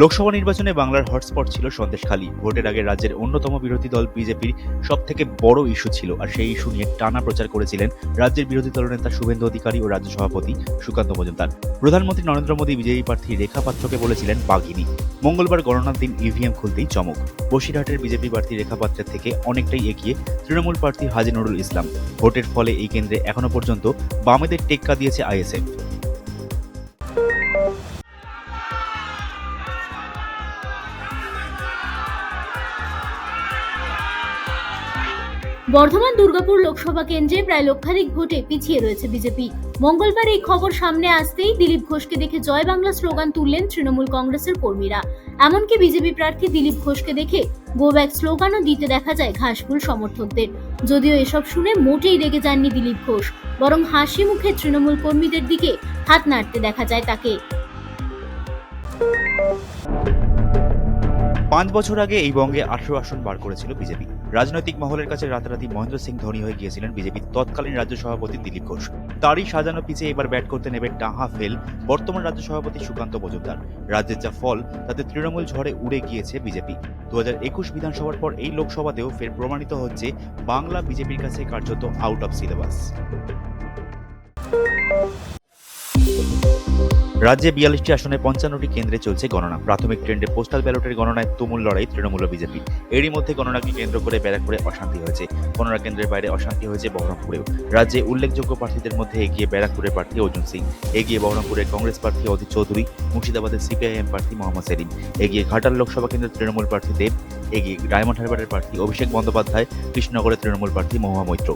লোকসভা নির্বাচনে বাংলার হটস্পট ছিল সন্দেশখালী। ভোটের আগে রাজ্যের অন্যতম বিরোধী দল বিজেপির সব থেকে বড় ইস্যু ছিল, আর সেই ইস্যু নিয়ে টানা প্রচার করেছিলেন রাজ্যের বিরোধী দলনেতা শুভেন্দু অধিকারী ও রাজ্য সভাপতি সুকান্ত মজুমদার। প্রধানমন্ত্রী নরেন্দ্র মোদী, বিজেপি প্রার্থী রেখা পাত্রকে বলেছিলেন বাঘিনী। মঙ্গলবার গণনার দিন ইভিএম খুলতেই চমক। বসিরহাটের বিজেপি প্রার্থী রেখা পাত্রের থেকে অনেকটাই এগিয়ে তৃণমূল প্রার্থী হাজি নুরুল ইসলাম। ভোটের ফলে এই কেন্দ্রে এখনও পর্যন্ত বামেদের টেক্কা দিয়েছে আইএসএফ। বর্ধমান দুর্গাপুর লোকসভা কেন্দ্রে প্রায় লক্ষাধিক ভোটে পিছিয়ে রয়েছে বিজেপি। মঙ্গলবার এই খবর সামনে আসতেই দিলীপ ঘোষকে দেখে জয় বাংলা স্লোগান তুললেন তৃণমূল কংগ্রেসের কর্মীরা। এমনকি বিজেপি প্রার্থী দিলীপ ঘোষকে দেখে গো ব্যাক স্লোগানও দিতে দেখা যায় ঘাসফুল সমর্থকদের। যদিও এসব শুনে মোটেই রেগে যাননি দিলীপ ঘোষ, বরং হাসি মুখে তৃণমূল কর্মীদের দিকে হাত নাড়তে দেখা যায় তাকে। পাঁচ বছর আগে এই বঙ্গে আঠারো আসন বার করেছিল বিজেপি। রাজনৈতিক মহলের কাছে রাতারাতি মহেন্দ্র সিং ধোনি হয়ে গিয়েছিলেন বিজেপির তৎকালীন রাজ্য সভাপতি দিলীপ ঘোষ। তারই সাজানো পিছে এবার ব্যাট করতে নেবে টাহা ফেল, বর্তমান রাজ্য সভাপতি সুকান্ত মজুমদার। রাজ্যের যা ফল, তাতে তৃণমূল ঝড়ে উড়ে গিয়েছে বিজেপি। দু হাজার একুশ বিধানসভার পর এই লোকসভাতেও ফের প্রমাণিত হচ্ছে বাংলা বিজেপির কাছে কার্যত আউট অফ সিলেবাস রাজ্যে বিয়াল্লিশটি আসনে পঞ্চান্নটি কেন্দ্রে চলছে গণনা। প্রাথমিক ট্রেন্ডে পোস্টাল ব্যালটের গণনায় তুমুল লড়াই তৃণমূল বিজেপি। এরই মধ্যে গণনাকে কেন্দ্র করে ব্যারাকপুরে অশান্তি হয়েছে। গণনা কেন্দ্রের বাইরে অশান্তি হয়েছে বহরমপুরেও। রাজ্যে উল্লেখযোগ্য প্রার্থীদের মধ্যে এগিয়ে ব্যারাকপুরের প্রার্থী অর্জুন সিং। এগিয়ে বহরমপুরের কংগ্রেস প্রার্থী অধীর চৌধুরী, মুর্শিদাবাদের সিপিআইএম প্রার্থী মোহাম্মদ সেলিম। এগিয়ে ঘাটাল লোকসভা কেন্দ্রের তৃণমূল প্রার্থী দেব। এগিয়ে ডায়মন্ড হারবারের প্রার্থী অভিষেক বন্দ্যোপাধ্যায়, কৃষ্ণনগরের তৃণমূল প্রার্থী মহুয়া মৈত্র।